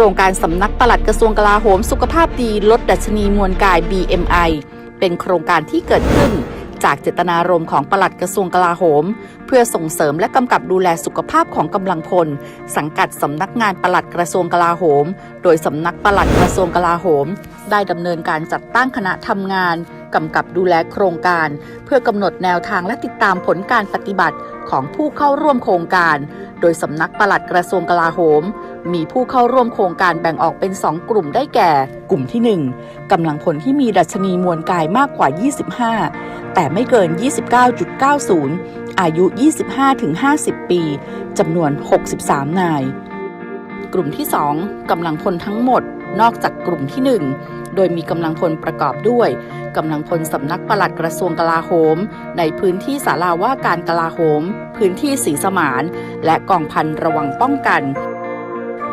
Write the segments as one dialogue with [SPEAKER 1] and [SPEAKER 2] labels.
[SPEAKER 1] รงการสำนักปลัดกระทรวงกลาโหมสุขภาพดีลดดัชนีมวลกาย BMI เป็นโครงการที่เกิดขึ้นจากเจตนารมณ์ของปลัดกระทรวงกลาโหม เพื่อส่งเสริมและกำกับดูแลสุขภาพของกำลังพล สังกัดสำนักงานปลัดกระทรวงกลาโหม โดยสำนักปลัดกระทรวงกลาโหม ได้ดำเนินการจัดตั้งคณะทำงาน กำกับดูแลโครงการ เพื่อกำหนดแนวทางและติดตามผลการปฏิบัติของผู้เข้าร่วมโครงการ โดยสำนักปลัดกระทรวงกลาโหม มีผู้เข้าร่วมโครงการแบ่งออกเป็น 2 กลุ่มได้แก่ กลุ่มที่ 1กำลังพลที่มีดัชนีมวลกายมากกว่า 25 แต่ไม่เกิน 29.90 อายุ 25-50 ปี จำนวน 63 นาย กลุ่มที่ 2กำลังพลทั้งหมด นอกจากกลุ่มที่ 1 โดยมีกำลังพลประกอบด้วยกำลังพลสำนักปลัดกระทรวงกลาโหม ในพื้นที่ศาลาว่าการกลาโหม พื้นที่สีสมาน และกองพันระวังป้องกัน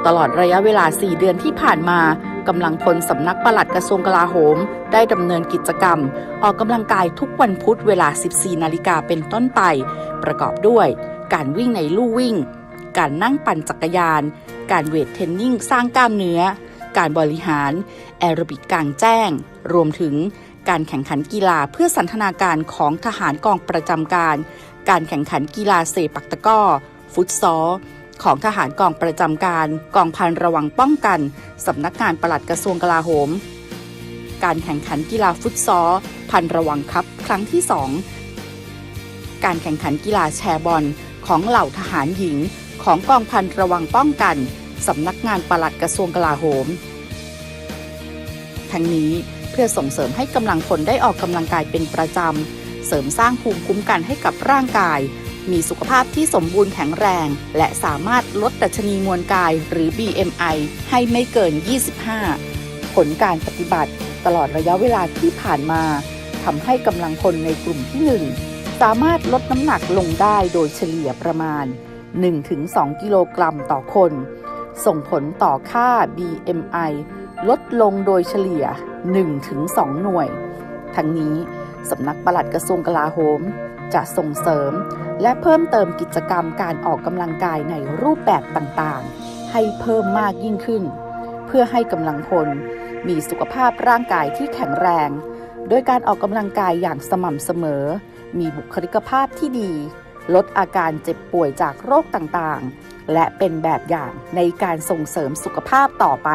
[SPEAKER 1] ตลอดระยะเวลา 4 เดือนที่ผ่านมากำลังพลสำนักปลัดกระทรวงกลาโหม ได้ดำเนินกิจกรรม ออกกำลังกายทุกวันพุธเวลา 14 นาฬิกาเป็นต้นไป ประกอบด้วย การวิ่งในลู่วิ่ง การนั่งปั่นจักรยาน การเวทเทรนนิ่งสร้างกล้ามเนื้อ การบริหาร แอโรบิกกลางแจ้ง รวมถึงการแข่งขันกีฬาเพื่อสันทนาการของทหารกองประจำการ การแข่งขันกีฬาเซปักตะก้อ ฟุตซอลของทหารกองประจำการ กองพันระวังป้องกัน สำนักงานปลัดกระทรวงกลาโหม การแข่งขันกีฬาฟุตซอลพันระวังคัพครั้งที่ 2 การแข่งขันกีฬาแชร์บอลของเหล่าทหารหญิง ของกองพันระวังป้องกัน สำนักงานปลัดกระทรวงกลาโหม ทั้งนี้เพื่อส่งเสริมให้กำลังพลได้ออกกำลังกายเป็นประจำ เสริมสร้างภูมิคุ้มกันให้กับร่างกาย มีสุขภาพที่สมบูรณ์แข็งแรง และสามารถลดดัชนีมวลกายหรือ BMI ให้ไม่เกิน 25 ผลการปฏิบัติ ตลอดระยะเวลาที่ผ่านมาทำให้กำลังพลในกลุ่มที่ 1 สามารถลดน้ำหนักลงได้โดยเฉลี่ยประมาณ 1-2 กิโลกรัมต่อคน ส่งผลต่อค่า BMI ลดลงโดยเฉลี่ย 1-2 หน่วย ทั้งนี้สำนักปลัดกระทรวงกลาโหม จะส่งเสริม และเพิ่มเติมกิจกรรมการออกกำลังกายในรูปแบบต่างๆ ให้เพิ่มมากยิ่งขึ้น เพื่อให้กำลังพลมีสุขภาพร่างกายที่แข็งแรง โดยการออกกำลังกายอย่างสม่ำเสมอ มีบุคลิกภาพที่ดี ลดอาการเจ็บป่วยจากโรคต่างๆ และเป็นแบบอย่างในการส่งเสริมสุขภาพต่อไป